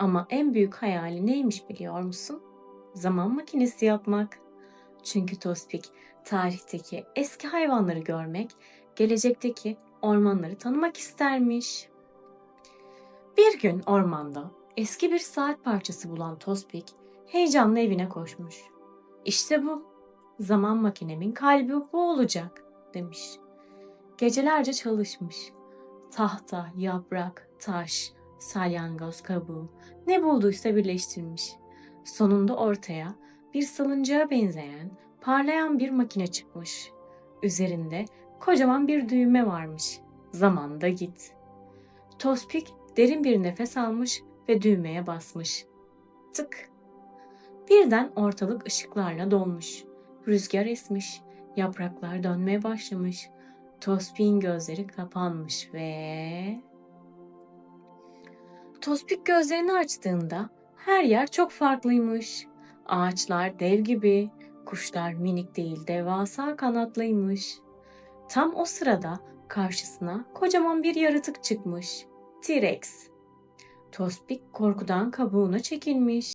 Ama en büyük hayali neymiş biliyor musun? Zaman makinesi yapmak. Çünkü Tospik tarihteki eski hayvanları görmek, gelecekteki ormanları tanımak istermiş. Bir gün ormanda eski bir saat parçası bulan Tospik heyecanla evine koşmuş. İşte bu. Zaman makinemin kalbi bu olacak demiş. Gecelerce çalışmış. Tahta, yaprak, taş, salyangoz kabuğu ne bulduysa birleştirmiş. Sonunda ortaya bir salıncağa benzeyen parlayan bir makine çıkmış. Üzerinde kocaman bir düğme varmış. Zamanda git. Tospik derin bir nefes almış ve düğmeye basmış. Tık. Birden ortalık ışıklarla dolmuş. Rüzgar esmiş. Yapraklar dönmeye başlamış. Tospik'in gözleri kapanmış ve... Tospik gözlerini açtığında her yer çok farklıymış. Ağaçlar dev gibi, kuşlar minik değil devasa kanatlıymış. Tam o sırada karşısına kocaman bir yaratık çıkmış. T-Rex. Tospik korkudan kabuğuna çekilmiş.